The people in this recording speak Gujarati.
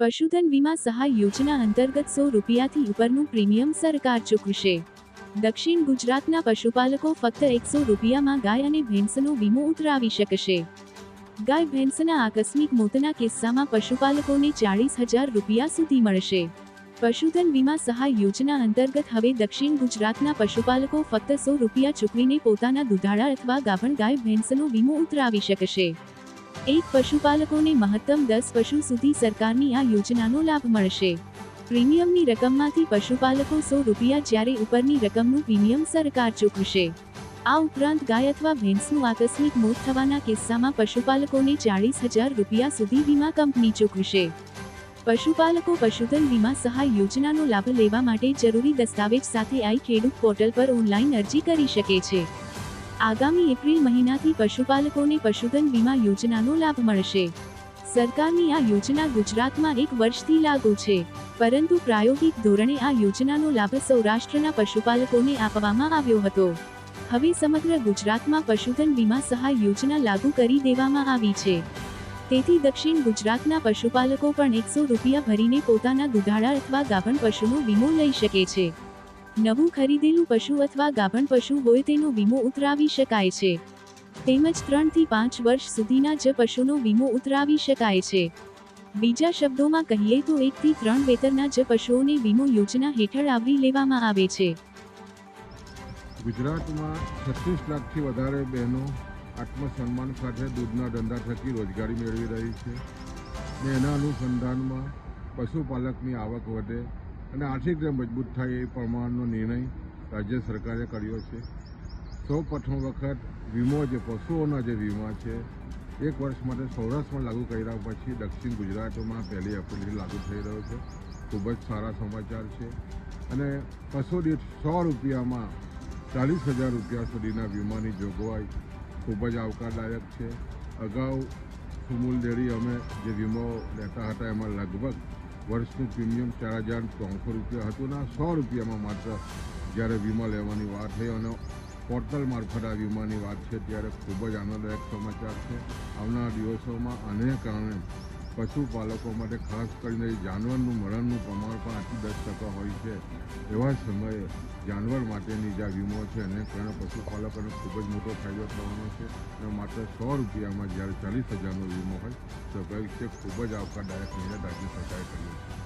પશુધન વીમા સહાય યોજના અંતર્ગત સો રૂપિયાથી ઉપરનું પ્રીમિયમ સરકાર ચૂકવશે. દક્ષિણ ગુજરાતના પશુપાલકો ફક્ત એકસો રૂપિયામાં ગાય અને ભેંસનો વીમો ઉતરાવી શકશે. ગાય ભેંસના આકસ્મિક મોતના કિસ્સામાં પશુપાલકોને ચાળીસ હજાર રૂપિયા સુધી મળશે. પશુધન વીમા સહાય યોજના અંતર્ગત હવે દક્ષિણ ગુજરાતના પશુપાલકો ફક્ત સો રૂપિયા ચૂકવીને પોતાના દુધાળા અથવા ગાભણ ગાય ભેંસનો વીમો ઉતરાવી શકશે. એક પશુપાલકોને મહત્તમ દસ પશુ સુધી સરકારની આ યોજનાનો લાભ મળશે. પ્રીમિયમની રકમમાંથી પશુપાલકો સો રૂપિયા જ્યારે ઉપરની રકમનું પ્રીમિયમ સરકાર ચૂકવશે. આ ઉપરાંત ગાય અથવા ભેંસનું આકસ્મિક મોત થવાના કિસ્સામાં પશુપાલકોને ચાળીસ હજાર રૂપિયા સુધી વીમા કંપની ચૂકવશે. પશુપાલકો પશુધન વીમા સહાય યોજનાનો લાભ લેવા માટે જરૂરી દસ્તાવેજ સાથે આઈ ખેડૂત પોર્ટલ પર ઓનલાઈન અરજી કરી શકે છે. આગામી એપ્રિલ મહિનાથી પશુપાલકોને પશુધન વીમા યોજનાનો લાભ મળશે. સરકારની આ યોજના ગુજરાતમાં એક વર્ષથી લાગુ છે, પરંતુ પ્રાયોગિક ધોરણે આ યોજનાનો લાભ સૌરાષ્ટ્રના પશુપાલકોને આપવામાં આવ્યો હતો. હવે સમગ્ર ગુજરાતમાં પશુધન વીમા સહાય યોજના લાગુ કરી દેવામાં આવી છે. તેથી દક્ષિણ ગુજરાતના પશુપાલકો પણ એકસો રૂપિયા ભરીને પોતાના દુધાળા અથવા ગાભણ પશુનો વીમો લઈ શકે છે. નવું ખરીદેલું પશુ અથવા ગાભણ પશુ હોય તેનો વીમો ઉતરાવી શકાય છે. તેમજ ત્રણથી પાંચ વર્ષ સુધીના જ પશુનો વીમો ઉતરાવી શકાય છે. બીજા શબ્દોમાં કહીએ તો એકથી ત્રણ વેતરના જ પશુઓને વીમો યોજના હેઠળ આવરી લેવામાં આવે છે. ગુજરાતમાં છત્રીસ લાખથી વધારે બહેનો આત્મસન્માન સાથે દૂધના ધંધા થકી રોજગારી મેળવી રહી છે. ને એના અનુસંધાનમાં પશુપાલકની આવક વધે અને આર્થિક રીતે મજબૂત થાય એ પ્રમાણનો નિર્ણય રાજ્ય સરકારે કર્યો છે. સૌ પ્રથમ વખત વીમો જે પશુઓના જે વીમા છે, એક વર્ષ માટે સૌરાષ્ટ્રમાં લાગુ કર્યા પછી દક્ષિણ ગુજરાતમાં પહેલી એપ્રિલથી લાગુ થઈ રહ્યો છે. ખૂબ જ સારા સમાચાર છે. અને પશુ દીઠ સો રૂપિયામાં ચાલીસ હજાર રૂપિયા સુધીના વીમાની જોગવાઈ ખૂબ જ આવકારદાયક છે. અગાઉ સુમૂલ ડેરી અમે જે વીમો લેતા હતા, એમાં લગભગ વર્ષનું પ્રીમિયમ ચાર હજાર ત્રણસો રૂપિયા હતું ને સો રૂપિયામાં માત્ર જ્યારે વીમા લેવાની વાત થઈ અને પોર્ટલ મારફત આ વીમાની વાત છે, ત્યારે ખૂબ જ આનંદદાયક સમાચાર છે. આવનારા દિવસોમાં આને કારણે પશુપાલકો માટે ખાસ કરીને જાનવરનું મરણનું પ્રમાણ પણ આઠથી દસ ટકા હોય છે. એવા સમયે જાનવર માટેની જે વીમો છે એને કારણે પશુપાલકોને ખૂબ જ મોટો ફાયદો થવાનો છે અને માત્ર સો રૂપિયામાં જ્યારે ચાલીસ હજારનો વીમો હોય તો કહે છે ખૂબ જ આવકારદાયક નિર્ણય રાજ્ય સરકારે કર્યો છે.